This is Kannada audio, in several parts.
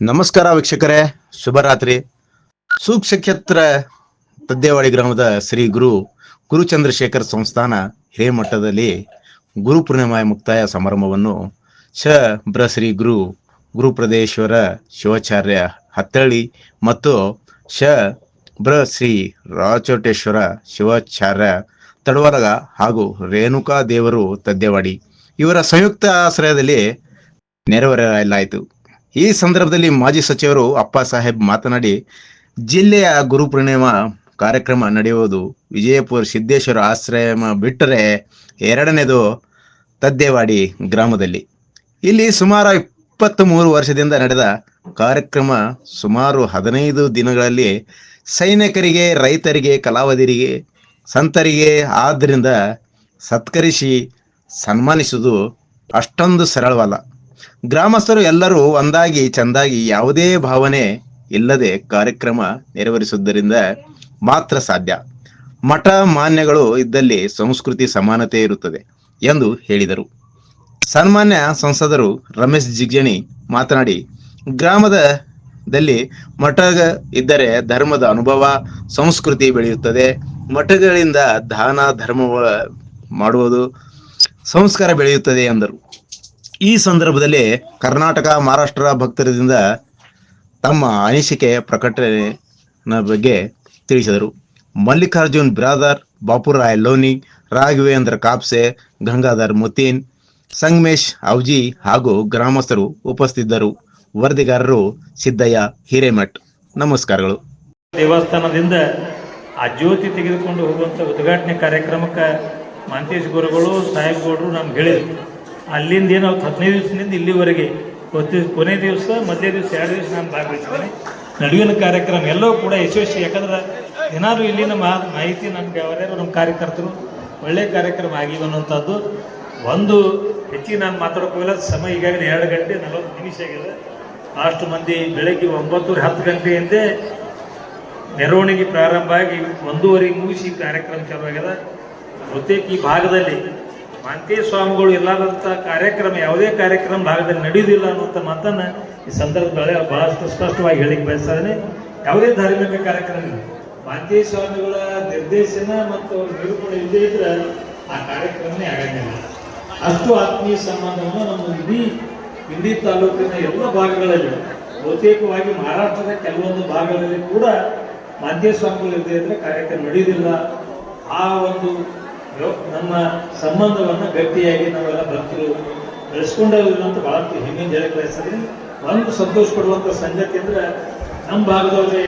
ನಮಸ್ಕಾರ ವೀಕ್ಷಕರೇ, ಶುಭರಾತ್ರಿ. ಸೂಕ್ಷಕ್ಷೇತ್ರ ತದ್ದೇವಾಡಿ ಗ್ರಾಮದ ಶ್ರೀ ಗುರು ಗುರುಚಂದ್ರಶೇಖರ್ ಸಂಸ್ಥಾನ ಹಿರೇಮಠದಲ್ಲಿ ಗುರು ಪೂರ್ಣಿಮಾ ಮುಕ್ತಾಯ ಸಮಾರಂಭವನ್ನು ಶ ಬ್ರ ಶ್ರೀ ಗುರು ಗುರುಪ್ರದೇಶ್ವರ ಶಿವಾಚಾರ್ಯ ಹತ್ತಳ್ಳಿ ಮತ್ತು ಶ ಬ್ರ ಶ್ರೀ ರಾಚೋಟೇಶ್ವರ ಶಿವಾಚಾರ್ಯ ತಡವರಗ ಹಾಗೂ ರೇಣುಕಾ ದೇವರು ತದ್ದೇವಾಡಿ ಇವರ ಸಂಯುಕ್ತ ಆಶ್ರಯದಲ್ಲಿ ನೆರವೇರಲಾಯಿತು ಈ ಸಂದರ್ಭದಲ್ಲಿ ಮಾಜಿ ಸಚಿವರು ಅಪ್ಪ ಸಾಹೇಬ್ ಮಾತನಾಡಿ, ಜಿಲ್ಲೆಯ ಗುರು ಪೂರ್ಣಿಮಾ ಕಾರ್ಯಕ್ರಮ ನಡೆಯುವುದು ವಿಜಯಪುರ ಸಿದ್ದೇಶ್ವರ ಆಶ್ರಮ ಬಿಟ್ಟರೆ ಎರಡನೇದು ತದ್ದೇವಾಡಿ ಗ್ರಾಮದಲ್ಲಿ. ಇಲ್ಲಿ ಸುಮಾರು ಇಪ್ಪತ್ತ್ ಮೂರು ವರ್ಷದಿಂದ ನಡೆದ ಕಾರ್ಯಕ್ರಮ ಸುಮಾರು ಹದಿನೈದು ದಿನಗಳಲ್ಲಿ ಸೈನಿಕರಿಗೆ, ರೈತರಿಗೆ, ಕಲಾವಿದರಿಗೆ, ಸಂತರಿಗೆ ಆದ್ದರಿಂದ ಸತ್ಕರಿಸಿ ಸನ್ಮಾನಿಸುವುದು ಅಷ್ಟೊಂದು ಸರಳವಲ್ಲ. ಗ್ರಾಮಸ್ಥರು ಎಲ್ಲರೂ ಒಂದಾಗಿ ಚಂದಾಗಿ ಯಾವುದೇ ಭಾವನೆ ಇಲ್ಲದೆ ಕಾರ್ಯಕ್ರಮ ನೆರವೇರಿಸುವುದರಿಂದ ಮಾತ್ರ ಸಾಧ್ಯ. ಮಠ ಮಾನ್ಯಗಳು ಇದ್ದಲ್ಲಿ ಸಂಸ್ಕೃತಿ ಸಮಾನತೆ ಇರುತ್ತದೆ ಎಂದು ಹೇಳಿದರು. ಸನ್ಮಾನ್ಯ ಸಂಸದರು ರಮೇಶ್ ಜಿಗ್ಜಣಿ ಮಾತನಾಡಿ ಗ್ರಾಮದಲ್ಲಿ ಮಠ ಇದ್ದರೆ ಧರ್ಮದ ಅನುಭವ, ಸಂಸ್ಕೃತಿ ಬೆಳೆಯುತ್ತದೆ. ಮಠಗಳಿಂದ ದಾನ, ಧರ್ಮ ಮಾಡುವುದು ಸಂಸ್ಕಾರ ಬೆಳೆಯುತ್ತದೆ ಎಂದರು. ಈ ಸಂದರ್ಭದಲ್ಲಿ ಕರ್ನಾಟಕ, ಮಹಾರಾಷ್ಟ್ರ ಭಕ್ತರಿಂದ ತಮ್ಮ ಅನಿಸಿಕೆ ಪ್ರಕಟಣೆ ಬಗ್ಗೆ ತಿಳಿಸಿದರು. ಮಲ್ಲಿಕಾರ್ಜುನ್ ಬ್ರಾದರ್ ಬಾಪುರಾಯ್ ಲೋನಿ, ರಾಘವೇಂದ್ರ ಕಾಪ್ಸೆ, ಗಂಗಾಧರ್ ಮುತೀನ್, ಸಂಗಮೇಶ್ ಅವಜಿ ಹಾಗೂ ಗ್ರಾಮಸ್ಥರು ಉಪಸ್ಥಿತರು ವರದಿಗಾರರು ಸಿದ್ದಯ್ಯ, ಹಿರೇಮಠ್. ನಮಸ್ಕಾರಗಳು. ದೇವಸ್ಥಾನದಿಂದ ಆ ಜ್ಯೋತಿ ತೆಗೆದುಕೊಂಡು ಹೋಗುವಂಥ ಉದ್ಘಾಟನೆ ಕಾರ್ಯಕ್ರಮಕ್ಕೆ ಮಾಂತೇಶ್ ಗುರುಗಳು ಸಾಹೇಬ್ಗೌಡರು ನಮ್ಗೆ ಹೇಳಿದ್ರು. ಅಲ್ಲಿಂದ ಏನು ಹದಿನೈದು ದಿವಸದಿಂದ ಇಲ್ಲಿವರೆಗೆ. ಹೊತ್ತು ಕೊನೆ ದಿವಸ, ಮಧ್ಯ ದಿವಸ, ಎರಡು ದಿವಸ ನಾನು ಭಾಗವಹಿಸಿದ್ದೇನೆ. ನಡುವಿನ ಕಾರ್ಯಕ್ರಮ ಎಲ್ಲವೂ ಕೂಡ ಯಶಸ್ವಿ. ಯಾಕಂದ್ರೆ ಏನಾದರೂ ಇಲ್ಲಿನ ಮಾಹಿತಿ ನಮಗೆ ಅವರೇನು ನಮ್ಮ ಕಾರ್ಯಕರ್ತರು ಒಳ್ಳೆಯ ಕಾರ್ಯಕ್ರಮ ಆಗಿವೆ ಅನ್ನುವಂಥದ್ದು ಒಂದು ಹೆಚ್ಚಿಗೆ ನಾನು ಮಾತಾಡೋಕ್ಕೋಗಿಲ್ಲ, ಸಮಯ ಈಗಾಗಲೇ ಎರಡು ಗಂಟೆ ನಲವತ್ತು ನಿಮಿಷ ಆಗಿದೆ. ಅಷ್ಟು ಮಂದಿ ಬೆಳಗ್ಗೆ ಒಂಬತ್ತುವರೆ, ಹತ್ತು ಗಂಟೆಯಿಂದ ಮೆರವಣಿಗೆ ಪ್ರಾರಂಭ ಆಗಿ ಒಂದೂವರೆಗೆ ಮುಗಿಸಿ ಕಾರ್ಯಕ್ರಮ ಚಾಲು ಆಗ್ಯದ ಬಹುತೇಕ ಈ ಭಾಗದಲ್ಲಿ ಮಾಂತೇ ಸ್ವಾಮಿಗಳು ಇಲ್ಲದಂಥ ಕಾರ್ಯಕ್ರಮ, ಯಾವುದೇ ಕಾರ್ಯಕ್ರಮ ಭಾಗದಲ್ಲಿ ನಡೆಯುವುದಿಲ್ಲ ಅನ್ನುವಂಥ ಮಾತನ್ನು ಈ ಸಂದರ್ಭದಲ್ಲಿ ಬಹಳಷ್ಟು ಸ್ಪಷ್ಟವಾಗಿ ಹೇಳಿಕ್ಕೆ ಬಯಸ್ತಾ ಇದ್ದೇನೆ ಯಾವುದೇ ಧಾರ್ಮಿಕ ಕಾರ್ಯಕ್ರಮ ಇಲ್ಲ. ಮಾಂತೇ ಸ್ವಾಮಿಗಳ ನಿರ್ದೇಶನ ಮತ್ತು ನಿರೂಪಣೆ ಇಲ್ಲದೇ ಇದ್ರೆ ಆ ಕಾರ್ಯಕ್ರಮನೇ ಆಗಂಗಿಲ್ಲ. ಅಷ್ಟು ಆತ್ಮೀಯ ಸಂಬಂಧವನ್ನು ನಮ್ಮ ಇಡೀ ಇಂಡಿ ತಾಲೂಕಿನ ಎಲ್ಲ ಭಾಗಗಳಲ್ಲಿ, ಬಹುತೇಕವಾಗಿ ಮಹಾರಾಷ್ಟ್ರದ ಕೆಲವೊಂದು ಭಾಗಗಳಲ್ಲಿ ಕೂಡ ಮಾಂತೇ ಸ್ವಾಮಿಗಳು ಇಲ್ಲದೆ ಇದ್ರೆ ಕಾರ್ಯಕ್ರಮ ನಡೆಯುವುದಿಲ್ಲ. ಆ ಒಂದು ನಮ್ಮ ಸಂಬಂಧವನ್ನು ಗಟ್ಟಿಯಾಗಿ ನಾವೆಲ್ಲ ಭಕ್ತರು ಬೆಳೆಸ್ಕೊಂಡೋಗಿಲ್ಲ ಅಂತ ಬಹಳಷ್ಟು ಹೆಮ್ಮೆಯಿಂದ ಹೇಳಕ್ ಒಂದು ಸಂತೋಷ ಪಡುವಂಥ ಸಂಗತಿ ಅಂದ್ರೆ ನಮ್ಮ ಭಾಗದವ್ರಿಗೆ.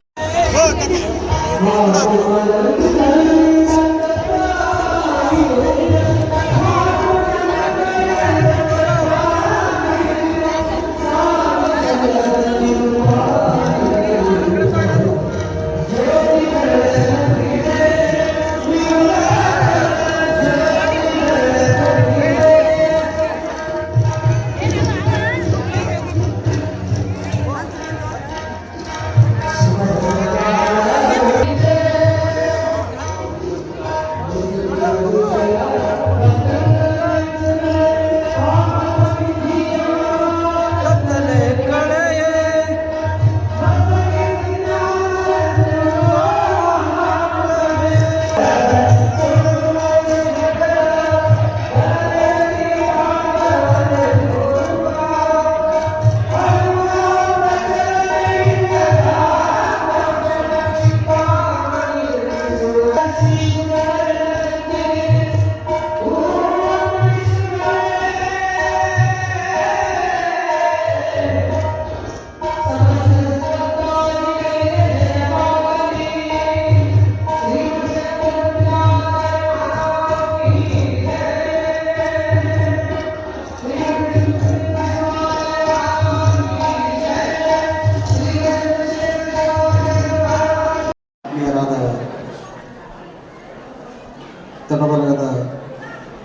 ತನಬಲಗದ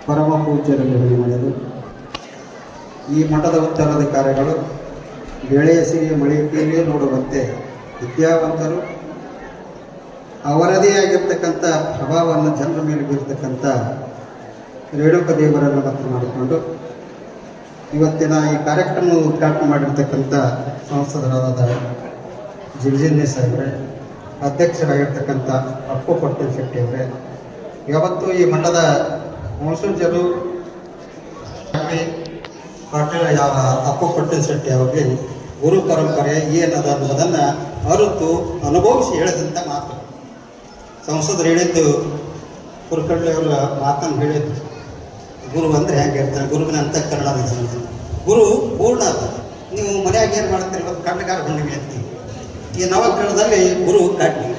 ಪರಮ ಪೂಜ್ಯರಲ್ಲಿ ಮಾಡಿದರು. ಈ ಮಠದ ಉತ್ತರಾಧಿಕಾರಿಗಳು ಬೆಳೆಯ ಸಿರಿಯ ಮಳೆಯಲ್ಲಿಯೇ ನೋಡುವಂತೆ ವಿದ್ಯಾವಂತರು ಅವರದೇ ಆಗಿರ್ತಕ್ಕಂಥ ಪ್ರಭಾವವನ್ನು ಜನರ ಮೇಲೆ ಬೀರ್ತಕ್ಕಂಥ ರೇಣುಕ ದೇವರನ್ನು ಮಾಡಿಕೊಂಡು ಇವತ್ತಿನ ಈ ಕಾರ್ಯಕ್ರಮ ಉದ್ಘಾಟನೆ ಮಾಡಿರ್ತಕ್ಕಂಥ ಸಂಸದರಾದ ಜಿಲ್ಜಿನ್ನೆ ಸಾಹೇಬ್ರೆ, ಅಧ್ಯಕ್ಷರಾಗಿರ್ತಕ್ಕಂಥ ಅಪ್ಪು ಪಟ್ಟಿ ಶೆಟ್ಟಿ ಅವರೇ ಯಾವತ್ತು ಈ ಮಠದ ವಂಶಜರು ಪಾಟೀಲ ಯಾವ ಅಪ್ಪು ಕೊಟ್ಟಿನ ಶೆಟ್ಟಿ ಅವರಿಗೆ ಗುರು ಪರಂಪರೆ ಏನದ ಅನ್ನೋದನ್ನು ಅರಿತು ಅನುಭವಿಸಿ ಹೇಳಿದಂಥ ಮಾತು. ಸಂಸದರು ಹೇಳಿದ್ದು ಕುರುಕಳ್ಳಿ ಅವರ ಮಾತನ್ನು ಹೇಳಿದ್ದು. ಗುರು ಅಂದರೆ ಹೆಂಗೆ ಹೇಳ್ತಾರೆ ಗುರುವಿನ ಅಂತ ಕನ್ನಡ ಗುರು ಪೂರ್ಣ ಅದ. ನೀವು ಮನ್ಯಾಗ ಏನು ಮಾಡ್ತೀರಿ? ಇವತ್ತು ಕಣ್ಣಗಾರ ಹುಣ್ಣಿಮೆ ಅಂತೀವಿ ಈ ನವಗ್ರಹದಲ್ಲಿ ಗುರು ಕಡ್ಡಿ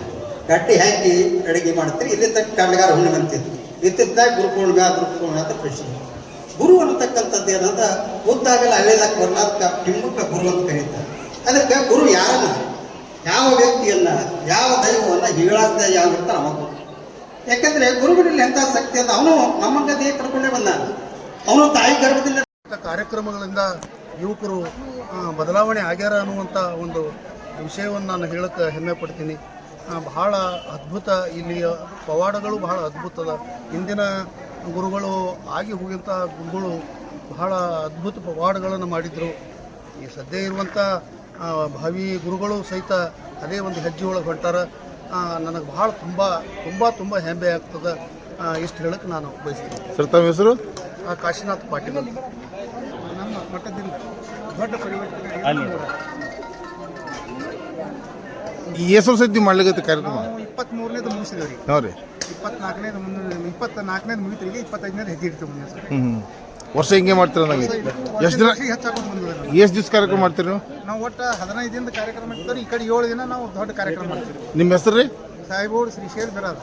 ಕಡ್ಡಿ ಹಾಕಿ ಅಡುಗೆ ಮಾಡ್ತೀರಿ ಇಲ್ಲಿ ತಕ್ಕ ಕಣ್ಣಗಾರ ಹುಣ್ಣಿಮೆ ಅಂತಿದ್ರು ಇತ್ತಿದ್ದಾಗ ಗುರು ಪೂರ್ಣಿಮೆ ಗುರು ಅಂತ ಪ್ರಶ್ನೆ. ಗುರು ಅನ್ನತಕ್ಕಂಥದ್ದು ಗೊತ್ತಾಗಲ್ಲ ಉದ್ದಾಗಲ್ಲ ಅಲ್ಲೇದಕ್ಕೆ ಬರ್ಲಾರ್ದ ಟಿಮ್ಮಕ್ಕ ಗುರು ಅಂತ ಕರೀತಾರೆ. ಅದಕ್ಕೆ ಗುರು ಯಾರನ್ನ, ಯಾವ ವ್ಯಕ್ತಿಯನ್ನ, ಯಾವ ದೈವವನ್ನ ಹೀಳಾದ ನಮ್ಮ ಗುರು ಯಾಕಂದ್ರೆ ಗುರುಗಳಲ್ಲಿ ಎಂಥ ಶಕ್ತಿ ಅಂತ ಅವನು ನಮ್ಮ ಗದ್ದೆ ಪಡ್ಕೊಂಡೆ ಬಂದ ಅವನು ತಾಯಿ ಗರ್ಭದಿಂದ ಕಾರ್ಯಕ್ರಮಗಳಿಂದ ಯುವಕರು ಬದಲಾವಣೆ ಆಗ್ಯಾರ ಅನ್ನುವಂಥ ಒಂದು ವಿಷಯವನ್ನು ನಾನು ಹೇಳಕ್ಕೆ ಹೆಮ್ಮೆ ಪಡ್ತೀನಿ. ಬಹಳ ಅದ್ಭುತ ಇಲ್ಲಿಯ ಪವಾಡಗಳು ಬಹಳ ಅದ್ಭುತದ. ಇಂದಿನ ಗುರುಗಳು ಆಗಿ ಹೋಗಿಂಥ ಗುರುಗಳು ಬಹಳ ಅದ್ಭುತ ಪವಾಡಗಳನ್ನು ಮಾಡಿದರು. ಈ ಸದ್ಯ ಇರುವಂಥ ಭಾವಿ ಗುರುಗಳು ಸಹಿತ ಅದೇ ಒಂದು ಹೆಜ್ಜೆ ಒಳಗೆ ಹೊಂಟಾರ. ನನಗೆ ಬಹಳ ತುಂಬ ತುಂಬ ತುಂಬ ಹೆಮ್ಮೆ ಆಗ್ತದೆ ಇಷ್ಟು ಹೇಳಕ್ಕೆ ನಾನು ಬಯಸ್ತೀನಿ. ಸರ್ ತಮ್ಮ ಹೆಸರು? ಆ, ಕಾಶಿನಾಥ್ ಪಾಟೀಲ್ ಅಲ್ಲಿ ನಮ್ಮ ಮಠದಿಂದ ದೊಡ್ಡ ಪರಿವರ್ತನೆ ಎಷ್ಟು ಸತಿ ಮಾಡ್ಲಿಕ್ಕೆ ಕಾರ್ಯಕ್ರಮ? ನಾವು ಇಪ್ಪತ್ತ್ಮೂರನೇದು ಮುಗಿಸಿದೇವೆ ರೀ ಹ್ಞೂ ರೀ. ಇಪ್ಪತ್ನಾಲ್ಕನೇದು ಮುಂದೆ ಇಪ್ಪತ್ತ ನಾಲ್ಕನೇದು ಮುಗಿತೀರಿ ಇಪ್ಪತ್ತೈದನೇದು ಹೆಜ್ಜೆ ಇಡ್ತೀವಿ ಮುಂದೆ ಸರ್ ಹ್ಞೂ ವರ್ಷ ಹಿಂಗೆ ಮಾಡ್ತೀರ ನಂಗೆ ಎಷ್ಟು ದಿನ ಹೆಚ್ಚಾಕೊಂಡು ಬಂದಿದೆ ನಾವು. ಎಷ್ಟು ದಿವಸ ಕಾರ್ಯಕ್ರಮ ಮಾಡ್ತೀರಿ ನೀವು? ನಾವು ಒಟ್ಟು ಹದಿನೈದು ದಿನದ ಕಾರ್ಯಕ್ರಮ ಇರ್ತಾರೆ ಈ ಕಡೆ ಏಳು ದಿನ ನಾವು ದೊಡ್ಡ ಕಾರ್ಯಕ್ರಮ ಮಾಡ್ತೀವಿ ನಿಮ್ಮ ಹೆಸರು ರೀ? ಸಾಯಿಬೋಡು ಶ್ರೀ ಶೇರ್ ಬೆರಾದ.